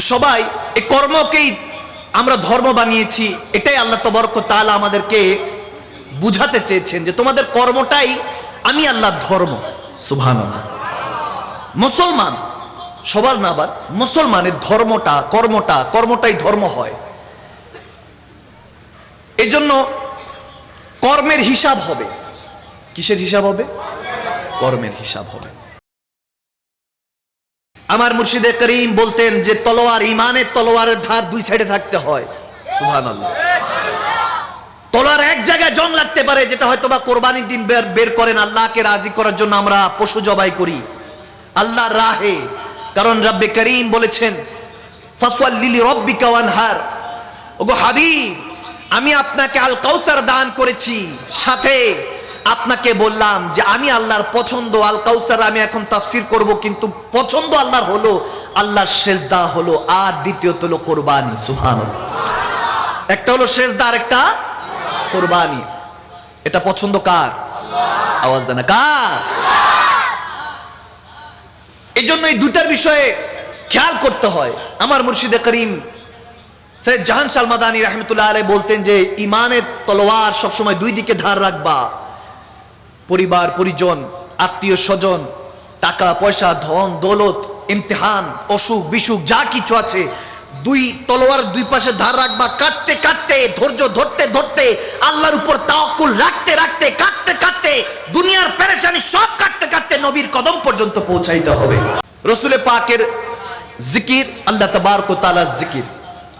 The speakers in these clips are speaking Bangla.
তো সবাই এই কর্মকেই আমরা ধর্ম বানিয়েছি, এটাই আল্লাহ তবরক তাআলা আমাদেরকে বুঝাতে চেয়েছেন যে তোমাদের কর্মটাই আমি আল্লাহ ধর্ম। সুবহানাল্লাহ। মুসলমান, সবার না আবার মুসলমানের ধর্মটা, কর্মটা, কর্মটাই ধর্ম হয়। এই জন্য কর্মের হিসাব হবে। কিসের হিসাব হবে? কর্মের হিসাব হবে। আমার মুর্শিদে করিম বলতেন যে তলোয়ার ইমানের তলোয়ারের ধার দুই সাইডে থাকতে হয়। সুবহানাল্লাহ। তলোয়ার এক জায়গায় জং লাগতে পারে, যেটা হয়তো বা কোরবানির দিন বের করেন, আল্লাহকে রাজি করার জন্য আমরা পশু জবাই করি। আল্লাহ রাহে। কারণ রব্বে করিম বলেছেন ফাসওয়াল্লিলি রব্বিকা ওয়ানহার। ওগো হাবিব, আমি আপনাকে আল কাউসার দান করেছি। সাথে আপনাকে বললাম যে আমি আল্লাহর পছন্দ, আল কাউসার আমি এখন তাফসির করব, কিন্তু পছন্দ আল্লাহর হলো, আল্লাহর সেজদা হলো, আর দ্বিতীয়ত হলো কোরবানি, সুবহানাল্লাহ। একটা হলো সেজদা, আর একটা কোরবানি। এটা পছন্দ কার? আওয়াজ দেনা কার? এই জন্য এই দুটার বিষয়ে খেয়াল করতে হয়। আমার মুর্শিদে করিম সৈয়দ জাহান সালমাদানি রহমতুল্লাহ আলাই বলতেন যে, ইমানের তলোয়ার সবসময় দুই দিকে ধার রাখবা। পরিবার, পরিজন, আত্মীয় স্বজন, টাকা, পয়সা, ধন, দৌলত, ইমতেহান, অসুখ, বিসুখ, যা কিছু আছে, দুই তলোয়ার দুই পাশে ধার রাখবা, কাটতে কাটতে, ধৈর্য ধরতে ধরতে, আল্লাহর উপর তাওকুল রাখতে রাখতে, কাটতে কাটতে, দুনিয়ার পেরেশানি সব কাটতে কাটতে নবীর কদম পর্যন্ত পৌঁছাইতে হবে। রসুলে পাকের জিকির, আল্লাহ তবারক তাআলা জিকির।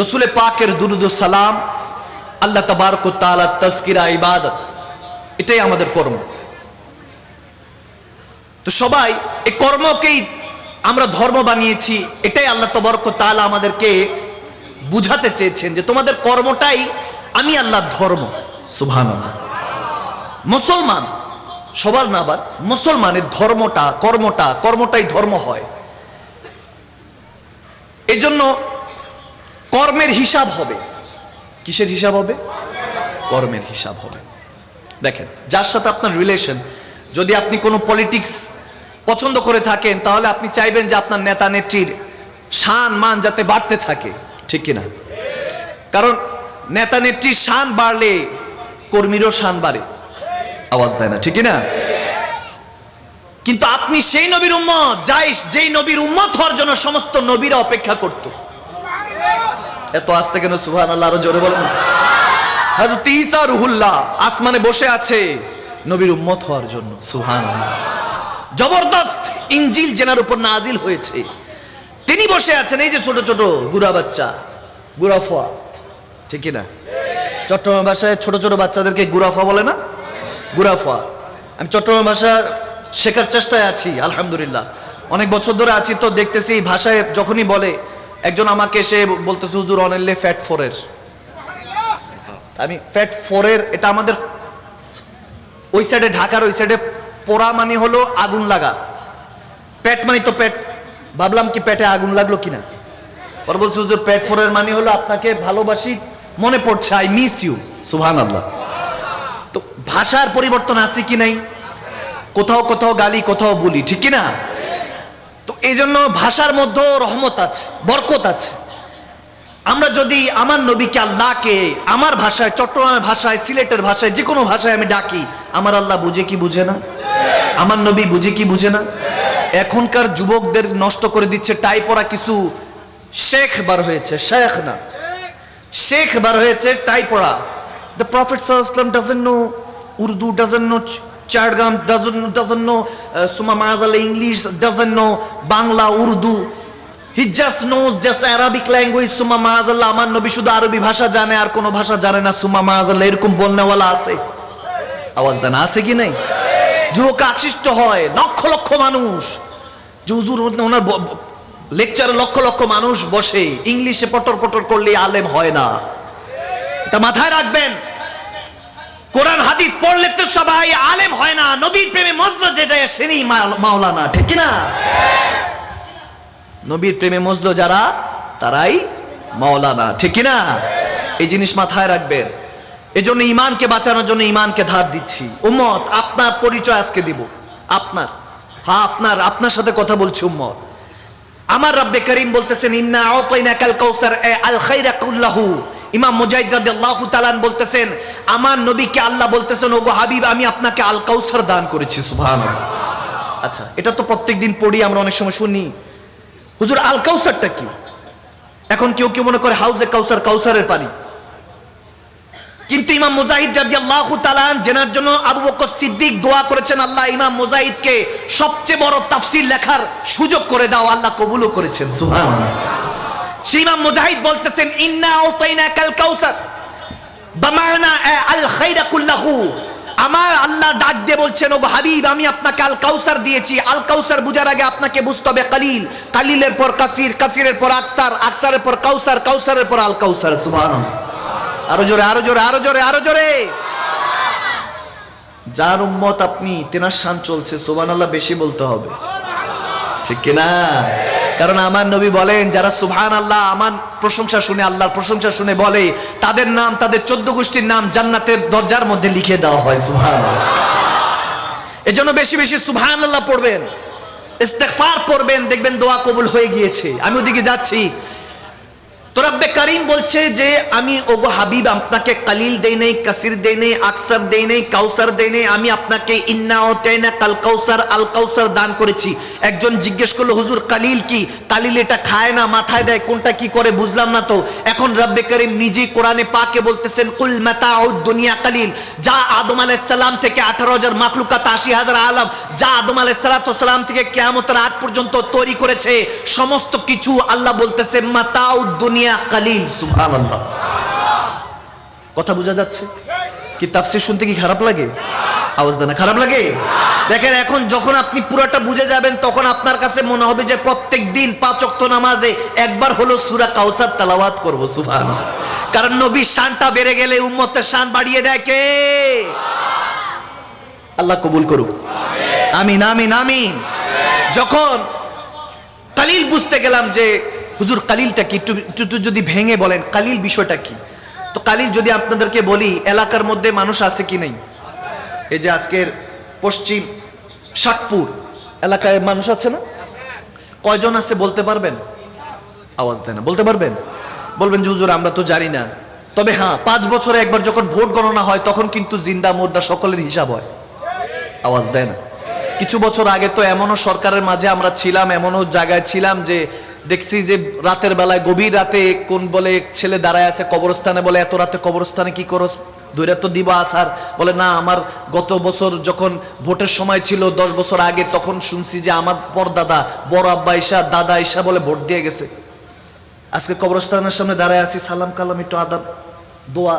রসুলে পাকের দুরুদ সালাম, আল্লাহ তবারক তালা তজকিরা, ইবাদত। এটাই আমাদের কর্ম। তো সবাই এই কর্মকেই আমরা ধর্ম বানিয়েছি, এটাই আল্লাহ তবরক তাআলা আমাদেরকে বুঝাতে চেয়েছেন যে তোমাদের কর্মটাই আমি আল্লাহ ধর্ম। সুবহানাল্লাহ। মুসলমান, সবার না আবার, মুসলমানের ধর্মটা, কর্মটা, কর্মটাই ধর্ম হয়। এজন্য কর্মের হিসাব হবে। কিসের হিসাব হবে? কর্মের হিসাব হবে। দেখেন, যার সাথে আপনার রিলেশন যদি আপনি কোনো পলিটিক্স পছন্দ করে থাকেন, তাহলে আপনি চাইবেন যে আপনার নেতা নেত্রীর শান, মান যাতে বাড়তে থাকে। ঠিক কিনা? কারণ নেতা নেত্রীর শান বাড়লে কর্মীরও শান বাড়ে। আওয়াজ দেয় না, ঠিক না কিন্তু আপনি সেই নবীর উম্মত, যাই যেই নবীর উম্মত হওয়ার জন্য সমস্ত নবীরা অপেক্ষা করত। এত আসতে কেন সুহান আল্লাহ আরও জোরে বলেন হযরত ঈসা রুহুল্লাহ আসমানে বসে আছে নবীর উম্মত হওয়ার জন্য সুহান জবরদস্ত ইঞ্জিল জেনার উপর নাজিল হয়েছে। তিনি বসে আছেন, এই যে ছোট ছোট গুড়া বাচ্চা গুড়াফোয়া ঠিক না? চট্টগ্রাম ভাষায় ছোট ছোট বাচ্চাদেরকে গুড়াফোয়া বলে না? গুড়াফোয়া আমি চট্টগ্রাম ভাষা শেখার চেষ্টায় আছি, আলহামদুলিল্লাহ। অনেক বছর ধরে আছি তো দেখতেছি ভাষায় যখনই বলে, একজন আমাকে এসে বলতেছে, হুজুর, অনেলে ফ্যাট ফোরের আমি, ফ্যাট ফোরের এটা আমাদের ওই সাইডে ঢাকার ওই সাইডে পোড়া মানে হলো আগুন লাগা। পেট মানে তো পেট। ভাবলাম কি পেটে আগুন লাগল কিনা। পরে বলছে, হুজুর, পেট ফোরের মানে হলো আপনাকে ভালোবাসি, মনে পড়ছে আই মিস ইউ সুহান আল্লাহ তো ভাষার পরিবর্তন আছে কি নাই? কোথাও কোথাও গালি, কোথাও বলি ঠিক কি না তো এই জন্য ভাষার মধ্যেও রহমত আছে, বরকত আছে। আমরা যদি আমার নবীকে আল্লাহকে, আমার ভাষায়, চট্টগ্রামের ভাষায়, সিলেটের ভাষায় যে কোনো ভাষায় আমি ডাকি, আমার আল্লাহ বুঝে কি বুঝে না? আমার নবী বুঝে কি বুঝে না? এখনকার যুবকদের নষ্ট করে দিচ্ছে, টাই পরা কিছু শেখ বার হয়েছে, শেখ না। শেখ বার হয়েছে, টাই পড়া দ্য প্রফিট সাল্লাম doesn't know Urdu doesn't know Chatgam doesn't doesn't know Suma মাজাল English doesn't know Bangla, Urdu. He just knows just Arabic language Suma মাজাল্লাহ আমার নবী শুধু আরবি ভাষা জানে, আর কোনো ভাষা জানে না, সুমা মাজাল্লাহ এরকম বলনেওয়ালা আছে। আওয়াজ দেন, আছে কি নাই? যুবক আকৃষ্ট হয়, লক্ষ লক্ষ মানুষ। যে হুজুর ওনার লেকচারে লক্ষ লক্ষ মানুষ বসে, ইংলিশে পটর পটর করলে আলেম হয় না। এটা মাথায় রাখবেন। কোরআন, হাদিস পড়লে তো সবাই আলেম হয় না। নবীর প্রেমে মজলো যেটা সেনি মাওলানা, ঠিক না নবীর প্রেমে মজলো যারা, তারাই মাওলানা, ঠিক না এই জিনিস মাথায় রাখবেন। এই জন্য ইমানকে বাঁচানোর জন্য ইমানকে ধার দিচ্ছি। উম্মত, আপনার পরিচয় আজকে দিব। আপনার হ্যাঁ আপনার আপনার সাথে কথা বলছি, উম্মত। আমার রব্বে করিম বলতেছেন, ইন্না আতাইনা কাল কাউসার আল খাইরা কুল্লাহু। ইমাম মুজাহিদ রাদিয়াল্লাহু তাআলা বলতেছেন, আমার নবীকে আল্লাহ বলতেছেন, ওগো হাবিব, আমি আপনাকে আল কাউসার দান করেছি, সুবহানাল্লাহ। আচ্ছা এটা তো প্রত্যেকদিন পড়ি, আমরা অনেক সময় শুনি। হুজুর, আল কাউসারটা কি? এখন কেউ কেউ মনে করে হাউজে কাউসার, কাউসারের পানি? কিন্তু ইমাম মুজাহিদ রাদিয়াল্লাহু তাআলা জেনার জন্য আবু বকর সিদ্দিক দোয়া করেছেন, আল্লাহ ইমাম মুজাহিদকে সবচেয়ে বড় তাফসীর লেখার সুযোগ করে দাও, আল্লাহ কবুলও করেছেন সেই ইমাম মুজাহিদ বলতেছেন, ইন্না আতাইনা কাল কাউসার, বামানা আল খাইরা কুল্লাহু। আমার আল্লাহ ডাক দিয়ে বলছেন ও হাবিব, আমি আপনাকে আল কাউসার দিয়েছি। আল কাউসার বুঝার আগে আপনাকে বুঝতে হবে কালিল। কালিলের পর কাসির, কাসিরের পর আকসার, আকসারের পর কাউসার, কাউসারের পর আল কাউসার, সুবহানাল্লাহ। আরও জোরে আরও জোরে আরও জোরে আরও জোরে। যার উম্মত আপনি, তেনার শান চলছে সুবান আল্লাহ বেশি বলতে হবে। ঠিক কিনা? কারণ আমার নবী বলেন, যারা সুবহান আল্লাহ আমার প্রশংসা শুনে, আল্লাহর প্রশংসা শুনে বলে, তাদের নাম, তাদের চোদ্দ গোষ্ঠীর নাম জান্নাতের দরজার মধ্যে লিখে দেওয়া হয় সুবহান এজন্য বেশি বেশি সুবহান আল্লাহ পড়বেন, ইস্তেগফার পড়বেন, দেখবেন দোয়া কবুল হয়ে গিয়েছে। আমি ওদিকে যাচ্ছি তো রব্বে কারিম বলছে যে, আমি ওগো হাবিব আপনাকে কালিল দেই নেই, কাসির দেই নেই, আকসার দেই নেই, কাউসার দেই নেই, আমি আপনাকে ইন্না ওতাইনা কাল কাউসার, আল কাউসার দান করেছি। একজন জিজ্ঞেস করল, হুজুর, কালিল কি? কালিল এটা খায় না, মাথায় দেয়, কোনটা কি করে বুঝলাম না তো। এখন রব্বে করিম নিজে কোরআনে পাকে বলতেছেন, কুল মাতাউদ দুনিয়া কালিল। যা আদম আলাইহিস সালাম থেকে আঠারো হাজার মাখলুকাত আশি হাজার আলাম, যা আদম আলাইহিস সালাম থেকে কেয়ামতের আগ পর্যন্ত তৈরি করেছে। সমস্ত কিছু আল্লাহ বলতেছে মাতাউদ দুনিয়া কালিল সুবহানাল্লাহ। কথা বোঝা যাচ্ছে? কি তাফসীর শুনতে কি খারাপ লাগে? আওয়াজ দেনা খারাপ লাগে? দেখেন, এখন যখন আপনি পুরোটা বুঝে যাবেন, তখন আপনার কাছে মনে হবে যে প্রত্যেক দিন পাঁচ ওয়াক্ত নামাজে একবার হলো সূরা কাউসার তেলাওয়াত করব, সুবহানাল্লাহ। কারণ নবীর শানটা বেড়ে গেলে উম্মতের শান বাড়িয়ে দেয় কে? আল্লাহ কবুল করুক। আমিন আমিন আমিন। যখন কালিল বুঝতে গেলাম যে, হুজুর কালিলটা কি? একটু যদি ভেঙে বলেন, কালিল বিষয়টা কি? তো কালিল যদি আপনাদেরকে বলি, এলাকার মধ্যে মানুষ আছে কি নেই? এই যে আজকের পশ্চিম শাকপুর এলাকায় মানুষ আছে না? কয়জন আছে বলতে পারবেন? আওয়াজ দেয় না, বলতে পারবেন? বলবেন যে, হুজুর, আমরা তো জানি না। তবে হ্যাঁ পাঁচ বছরে একবার যখন ভোট গণনা হয়, তখন কিন্তু জিন্দা মুর্দা সকলের হিসাব হয়। আওয়াজ দেয় না। কিছু বছর আগে তো এমনও সরকারের মাঝে আমরা ছিলাম, এমনও জায়গায় ছিলাম যে দেখছি যে রাতের বেলায়, গভীর রাতে কোন বলে ছেলে দাঁড়ায় আছে কবরস্থানে বলে, এত রাতে কবরস্থানে কি করস? ধৈর্য তো দিব আসার। বলে, না, আমার গত বছর যখন ভোটের সময় ছিল, দশ বছর আগে, তখন শুনছি যে আমার পরদাদা, বড় আব্বা ঈশা, দাদা ঈশা বলে ভোট দিয়ে গেছে। আজকে কবরস্থানের সামনে দাঁড়ায় আছি সালাম কালাম একটু আদাব, দোয়া।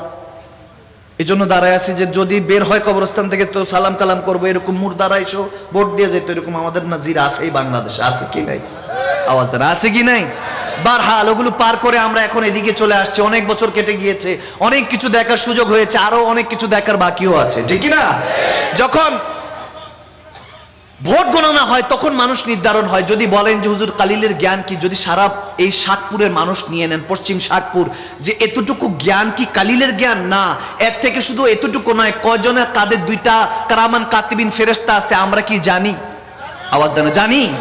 এই জন্য দাঁড়ায় আছি যে যদি বের হয় কবরস্থান থেকে তো সালাম কালাম করব, এরকম মুর দাঁড়াইছো, ভোট দিয়ে যেত এরকম আমাদের নাজির আছে এই বাংলাদেশে, আছে কি নাই? আওয়াজ দাঁড়া আছে কি নাই? বারহাল, ওগুলো পার করে আমরা এখন এদিকে চলে আসছি, অনেক বছর কেটে গিয়েছে, অনেক কিছু দেখার সুযোগ হয়েছে, আরও অনেক কিছু দেখার বাকিও আছে, ঠিক না? যখন ভোট গণনা হয়, তখন মানুষ নির্ধারণ হয়। যদি বলেন যে, হুজুর, কালিলের জ্ঞান কি? যদি সারা এই সাতপুরের মানুষ নিয়ে নেন, পশ্চিম সাতপুর যে এতটুকু জ্ঞান কি কালিলের জ্ঞান? না, এর থেকে শুধু এতটুকু নয় কজনের কাদের দুইটা কারামান, কাতিবিন ফেরেস্তা আছে, আমরা কি জানি? আওয়াজ দেন, জানি?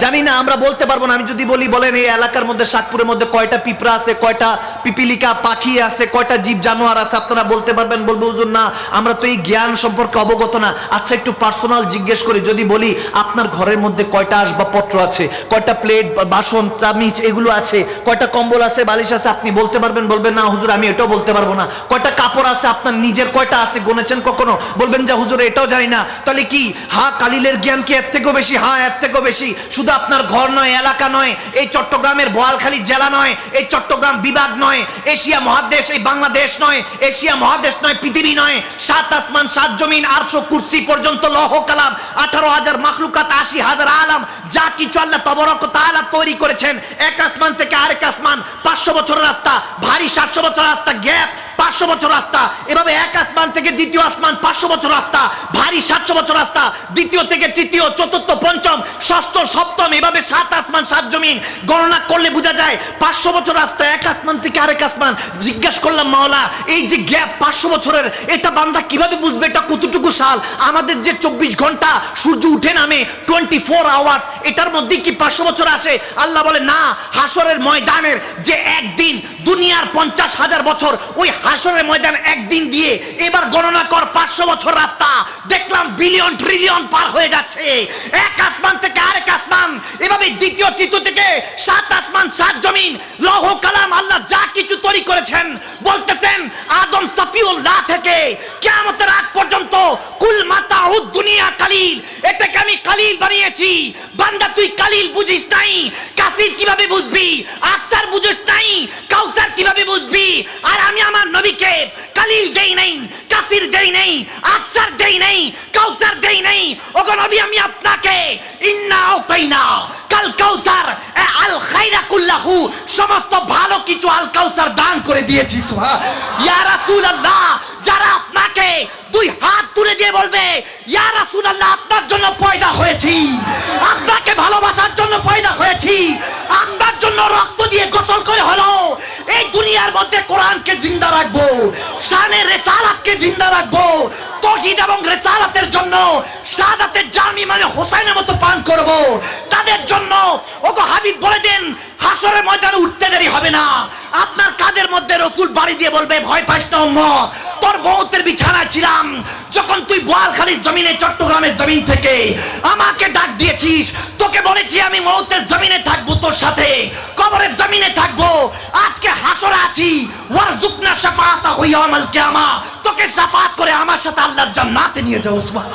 জানি না, আমরা বলতে পারব না। আমি যদি বলি, বলেন, এই এলাকার মধ্যে শাকপুরের মধ্যে কয়টা পিঁপড়া আছে, কয়টা পিপিলিকা পাখি আছে, কয়টা জীব জানোয়ার আছে, আপনারা বলতে পারবেন, বলব, হুজুর, না, আমরা তো এই জ্ঞান সম্পর্কে অবগত না। আচ্ছা একটু পার্সোনাল জিজ্ঞেস করি, যদি বলি, আপনার ঘরের মধ্যে কয়টা আসবাবপত্র আছে? কয়টা প্লেট বাসন, চামিচ, এগুলো আছে? কয়টা কম্বল আছে, বালিশ আছে, আপনি বলতে পারবেন, বলবেন, না, হুজুর, আমি এটাও বলতে পারব না। কয়টা কাপড় আছে, আপনার নিজের কয়টা আছে, গুনেছেন কখনো? বলবেন, যে, হুজুর, এটাও জানি না। তাহলে কি, হা, কালিলের জ্ঞান কি এর থেকেও বেশি? হা, এর থেকেও বেশি? শুধু আপনার ঘর নয়, এলাকা নয়, এই চট্টগ্রামের বোয়ালখালী জেলা নয়, এই চট্টগ্রাম বিভাগ নয়, এশিয়া মহাদেশ, এই বাংলাদেশ নয়, এশিয়া মহাদেশ নয়, পৃথিবী নয়, সাত আসমান, সাত জমিন, আটশো কুর্সি পর্যন্ত লহ কালাম, আঠারো হাজার মাখলুকাত, আশি হাজার আলাম, যা কিছু আল্লাহ তবরক তাআলা তৈরি করেছেন, এক আসমান থেকে আরেক আসমান, পাঁচশো বছরের রাস্তা, ভারী সাতশো বছর রাস্তা, গ্যাপ পাঁচশো বছর রাস্তা। এভাবে এক আসমান থেকে দ্বিতীয় আসমান, পাঁচশো বছর রাস্তা। ভারী সাতশো বছর রাস্তা। দ্বিতীয় থেকে তৃতীয়, চতুর্থ, পঞ্চম, ষষ্ঠ, সপ্তম, এভাবে সাত আসমান, সাত জমিন। গণনা করলে বোঝা যায় পাঁচশো বছর রাস্তা, এক আসমান থেকে আরেক আসমান। জিজ্ঞাসা করলাম, মাওলা, এই যে গ্যাপ পাঁচশো বছরের, এটা বান্দা কীভাবে বুঝবে? এটা কতটুকু সাল? আমাদের যে চব্বিশ ঘণ্টা সূর্য উঠে নামে টোয়েন্টি ফোর আওয়ার্স, এটার মধ্যে কি পাঁচশো বছর আসে? আল্লাহ বলে, না হাসরের ময়দানের যে একদিন দুনিয়ার পঞ্চাশ হাজার বছর, ওই হাসরের ময়দান একদিন দিয়ে এবার গণনা কর পাঁচশো বছর রাস্তা। দেখলাম বিলিয়ন ট্রিলিয়ন পার হয়ে যাচ্ছে। এক আসমান থেকে আরেক আসমান, এভাবে দ্বিতীয়, তৃতীয় থেকে সাত আসমান, সাত জমিন, লৌহ, কালাম, আল্লাহ যা কিছু তৈরি করেছেন, বলতেছেন, আদম সফিউল্লাহ থেকে কিয়ামতের আগ পর্যন্ত কুল মাতা দুনিয়া কালিল, এটাকে আমি কালিল বানিয়েছি। বান্দা, তুই কালিল বুঝিস নাই। কাসির কীভাবে বুঝবি? আকসার বুঝিস নাই, কাউসার কীভাবে বুঝবি? আর আমি আমার নবীকে কালিল দেই নাই, কাসির দেই নাই, আকসার দেই নাই, কাউসার দেই নাই। ওগো নবী, আমি আপনাকে ইন্না আতাইনা কাল কাউসার আল খাইরা কুল্লাহু, সমস্ত ভালো কিছু আল কাউসার দান করে দিয়েছি, সুবহান। ইয়া রাসূলুল্লাহ, যারা আপনাকে দুই হাত তুলে দিয়ে বলবে, ইয়া রাসূলুল্লাহ, আপনার জন্য পয়দা হয়েছি। আপনাকে ভালোবাসার জন্য রেসালাতের জন্য শাহাদাতের জামি মানে হোসাইনের মতো পান করব। তাদের জন্য? ওগো হাবিব বলে দেন হাসরের ময়দানে উঠতে দেরি হবে না। আপনার কাদের মধ্যে রসুল বাড়ি দিয়ে বলবে, ভয় পাস না তোর বহুতের বিছানায় ছিলাম। যখন তুই বোয়ালখালীর জমিনে, চট্টগ্রামের জমিন থেকে আমাকে ডাক দিয়েছিস, তোকে বলেছি আমি মৌতের জমিনে থাকব তোর সাথে, কবরের জমিনে থাকব। আজকে হাসরে আছি ওয়ারজুকনা শাফাআতা ইয়াউমাল কিয়ামা। তোকে শাফাত করে আমার সাথে আল্লাহর জান্নাতে নিয়ে যাও সুবহান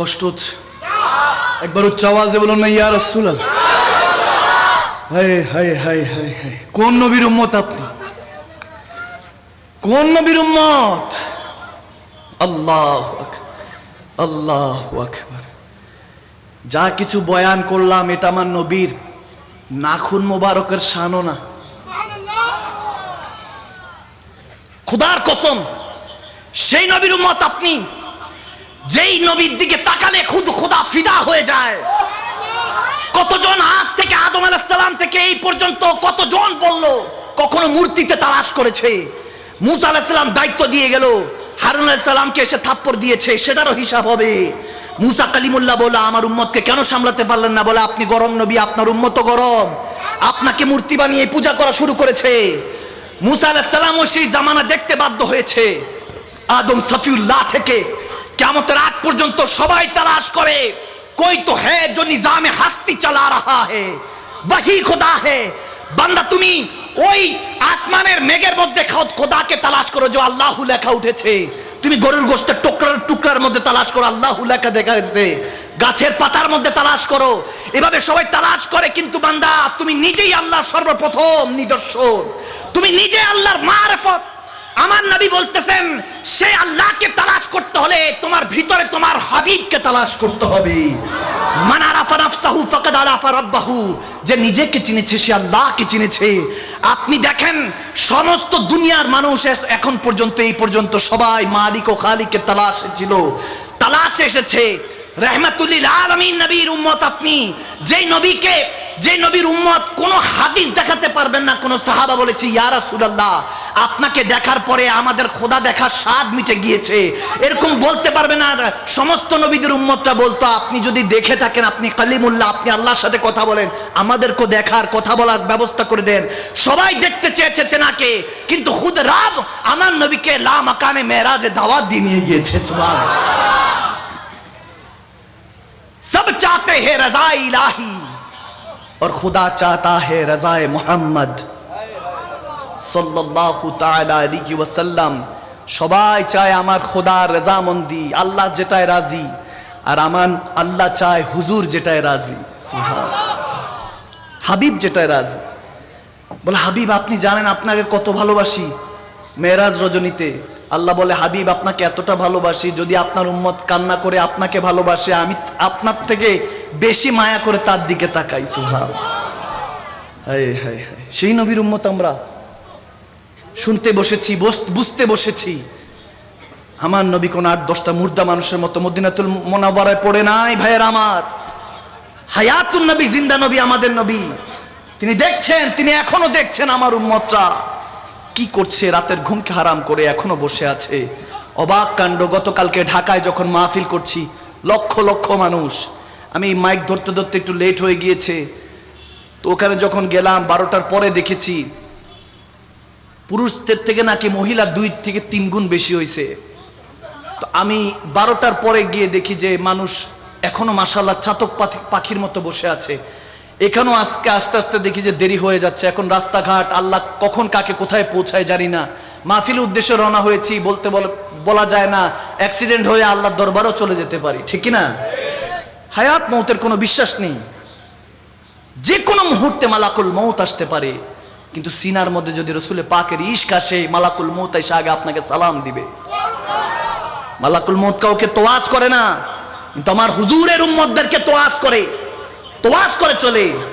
কষ্ট হচ্ছে। একবার উচ্চ আওয়াজে বলুন না, ইয়া রাসূলুল্লাহ। হায় হায় হায় হায় হায়। কোন নবীর উম্মত আপনি? কোন নবীর উম্মত? আল্লাহ আল্লাহ যা কিছু বয়ান করলাম, এটা আমার নবীর নাখুন মোবারকের শানও না। খুদার কসম, সেই নবীর উম্মত আপনি? যেই নবীর দিকে তাকালে খুদ খোদা ফিদা হয়ে যায়। কতজন হাত থেকে আদম আলাইসালাম থেকে এই পর্যন্ত কতজন বলল, কখনো মূর্তিতে তালাশ করেছে? মুসা আলাইসালাম দায়িত্ব দিয়ে গেল, হারুন আলাইসালামকে এসে থাপ্পড় দিয়েছে, সেটারও হিসাব হবে। মুসা কালিমুল্লাহ বলে আমার উম্মতকে কেন সামলাতে পারলেন না? বলে, আপনি গরম নবী, আপনার উম্মত গরম। আপনাকে মূর্তি বানিয়ে পূজা করা শুরু করেছে। মুসা আলাইসালামও সেই জামানা দেখতে বাধ্য হয়েছে। আদম সফিউল্লাহ থেকে কেমতের আগ পর্যন্ত সবাই তালাশ করে, কই তো হে যে নিজামে হাস্তি চালা রাহা হে? খোদা হে। বান্দা, তুমি ওই আসমানের মেঘের মধ্যে খোদাকে তালাশ করো যে আল্লাহু লেখা উঠেছে। তুমি গরুর গোস্তের টুকরার টুকরার মধ্যে তালাশ করো, আল্লাহু লেখা দেখা গেছে গাছের পাতার মধ্যে তালাশ করো। এভাবে সবাই তালাশ করে, কিন্তু বান্দা, তুমি নিজেই আল্লাহর সর্বপ্রথম নিদর্শন। তুমি নিজে আল্লাহর মারফত আমার নবী বলতেছেন, সে আল্লাহকে তালাশ করতে হলে তোমার ভিতরে তোমার হাবিবকে তালাশ করতে হবে। মান যে নিজেকে চিনেছে, সে আল্লাহকে চিনেছে। আপনি দেখেন, সমস্ত দুনিয়ার মানুষ এখন পর্যন্ত, এই পর্যন্ত সবাই মালিক ও খালিকের তালাশে ছিল। তালাশে এসেছে। রহমাতুল্লিল আলামিন নবীর উম্মত আপনি, যেই নবীকে যে নবীর উম্মত কোন হাদিস দেখাতে পারবেন না, কোন সাহাবা বলেছে ইয়ারা সুলাল্লাহ আপনাকে দেখার পরে আমাদের খোদা দেখার স্বাদ মিটে গিয়েছে। এরকম বলতে পারবে না। সমস্ত নবীদের উম্মতটা বলতো, আপনি যদি দেখে থাকেন, আপনি কালিমুল্লাহ, আপনি আল্লাহর সাথে কথা বলেন আমাদেরকে দেখার, কথা বলার ব্যবস্থা করে দেন। সবাই দেখতে চেয়েছে তেনাকে, কিন্তু খুদ রাব আমার নবীকে লা মাকানে মেরাজে দাওয়াত দিয়ে নিয়ে গিয়েছে সুবাহ সব চাতে হে রাজা ইলাহি। और खुदा चाहता है रजाए मोहम्मद সাল্লাল্লাহু তাআলা আলাইহি ওয়াসাল্লাম সবাই চায় আমার খোদার রেজামন্দি আল্লাহ যেটায় রাজি আর আমার আল্লাহ চায় হুজুর যেটায় রাজি সুবহান। হাবিব যেটায় রাজি বলে হাবিব আপনি জানেন আপনাকে কত ভালোবাসি মেরাজ রজনীতে আল্লাহ বলে হাবিব আপনাকে এতটা ভালোবাসি যদি আপনার উম্মত কান্না করে আপনাকে ভালোবাসে আমি আপনার থেকে বেশি মায়া করে তার দিকে তাকাই সুহান সেই নবীর উম্মত আমরা। শুনতে বসেছি বুঝতে বসেছি। আমার নবী কোন আট, দশটা মুর্দা মানুষের মতো মদিনাতুল মোনাওয়ারায় পড়ে নাই, ভাইয়ের আমার। হায়াতুন নবী, জিন্দা নবী, আমাদের নবী। তিনি দেখছেন, তিনি এখনও দেখছেন আমার উম্মতরা। কি করছে, রাতের ঘুমকে হারাম করে এখনও বসে আছে। অবাক কাণ্ড, গতকালকে ঢাকায় যখন মাহফিল করছি, লক্ষ লক্ষ মানুষ। আমি মাইক ধরতে ধরতে একটু লেট হয়ে গিয়েছে। তো ওখানে যখন গেলাম, বারোটার পরে দেখেছি, পুরুষদের থেকে নাকি মহিলা দুই থেকে তিন গুণ বেশি হয়েছে তো আমি বারোটার পরে গিয়ে দেখি যে মানুষ এখনও মাসাল্লাহ চাতক পাখি- পাখির মতো বসে আছে। এখানেও আজকে আস্তে আস্তে দেখি যে দেরি হয়ে যাচ্ছে। এখন রাস্তাঘাট, আল্লাহ কখন কাকে কোথায় পৌঁছায় জানি না। মাহফিল উদ্দেশ্যে রওনা হয়েছি, বলতে বল- বলা যায় না অ্যাক্সিডেন্ট হয়ে আল্লাহর দরবারও চলে যেতে পারি, ঠিক না? হায়াত মৌতের কোনো বিশ্বাস নেই। যে কোনো মুহূর্তে মালাকুল মৌত আসতে পারে, কিন্তু সিনার মধ্যে যদি রসুলে পাকের ইস্ক আসে, মালাকুল মৌত এসে আগে আপনাকে সালাম দিবে। মালাকুল মৌত কাউকে তোয়াজ করে না, কিন্তু আমার হুজুরের উম্মদদেরকে তোয়াজ করে তোয়াজ করে চলে।